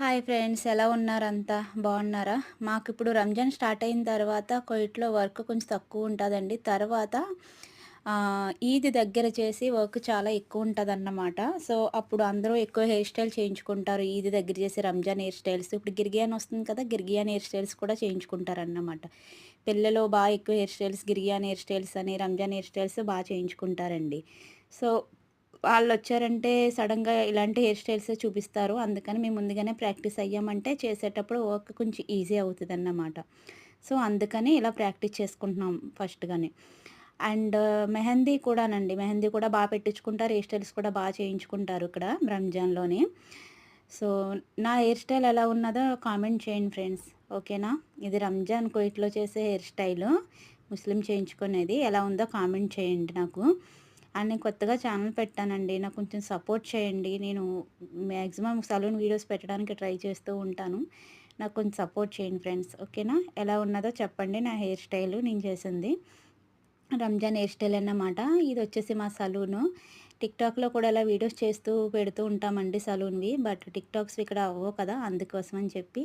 Hi friends ఎలా ఉన్నారంతా బాగున్నారా? మాకు ఇప్పుడు రంజాన్ స్టార్ట్ అయిన తర్వాత కొయిట్లో వర్క్ కొంచెం తక్కువ ఉంటుందండి. తర్వాత ఈద్ దగ్గర చేసి వర్క్ చాలా ఎక్కువ ఉంటుంది అన్నమాట సో అప్పుడు అందరూ ఎక్కువ హెయిర్ స్టైల్ చేయించుకుంటారు. ఈద్ దగ్గర చేసి రంజాన్ హెయిర్ స్టైల్స్. ఇప్పుడు గిరిగియాన్ వస్తుంది కదా గిరిగియాన్ హెయిర్ స్టైల్స్ కూడా చేయించుకుంటారు అన్నమాట పిల్లలు బాగా ఎక్కువ హెయిర్ స్టైల్స్ గిరిగియాన్ హెయిర్ స్టైల్స్ అని రంజాన్ హెయిర్ స్టైల్స్ బాగా చేయించుకుంటారండి. సో వాళ్ళు వచ్చారంటే సడన్గా ఇలాంటి హెయిర్ స్టైల్స్ చూపిస్తారు. అందుకని మేము ముందుగానే ప్రాక్టీస్ అయ్యామంటే చేసేటప్పుడు వర్క్ కొంచెం ఈజీ అవుతుంది అన్నమాట సో అందుకని ఇలా ప్రాక్టీస్ చేసుకుంటున్నాం ఫస్ట్గానే. అండ్ మెహందీ కూడానండి మెహందీ కూడా బాగా పెట్టించుకుంటారు. హెయిర్ స్టైల్స్ కూడా బాగా చేయించుకుంటారు ఇక్కడ రంజాన్లోనే. సో నా హెయిర్ స్టైల్ ఎలా ఉన్నదో కామెంట్ చేయండి ఫ్రెండ్స్. ఓకేనా? ఇది రంజాన్ కోయిట్లో చేసే హెయిర్ స్టైల్. ముస్లిం చేయించుకునేది ఎలా ఉందో కామెంట్ చేయండి నాకు. అండ్ నేను కొత్తగా ఛానల్ పెట్టానండి. నాకు కొంచెం సపోర్ట్ చేయండి. నేను మ్యాక్సిమం సలూన్ వీడియోస్ పెట్టడానికి ట్రై చేస్తూ ఉంటాను. నాకు కొంచెం సపోర్ట్ చేయండి ఫ్రెండ్స్. ఓకేనా? ఎలా ఉన్నదో చెప్పండి. నా హెయిర్ స్టైల్ నేను చేసింది. రంజాన్ హెయిర్ స్టైల్ అన్నమాట. ఇది వచ్చేసి మా సలూను. టిక్టాక్లో కూడా ఇలా వీడియోస్ చేస్తూ పెడుతూ ఉంటామండి సలూన్వి. బట్ టిక్టాక్స్ ఇక్కడ అవ్వవు కదా. అందుకోసం అని చెప్పి